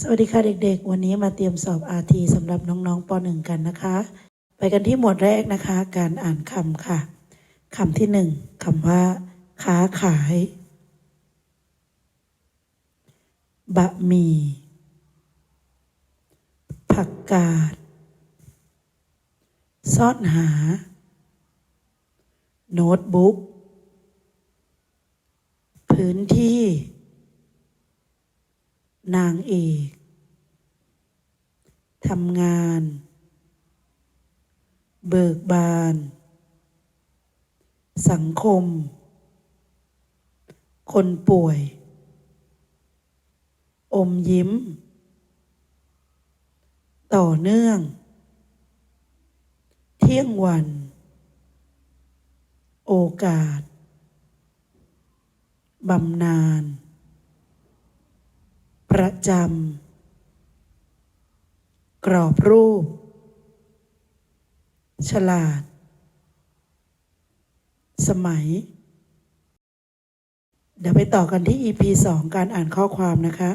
สวัสดีค่ะเด็กๆ วันนี้มาเตรียมสอบ RT สำหรับน้องๆป .1 กันนะคะ ไปกันที่หมวดแรกนะคะ การอ่านคำค่ะคำที่หนึ่งคำว่า ค้าขาย บะหมี่ ผักกาด ซ่อนหา โน้ตบุ๊ก พื้นที่ นางเอกทำงาน เบิกบาน สังคม คนป่วย อมยิ้ม ต่อเนื่อง เที่ยงวัน โอกาสบำนาญ ประจำ กรอบรูป ฉลาด สมัย เดี๋ยวไปต่อกันที่ EP 2 การอ่านข้อความนะคะ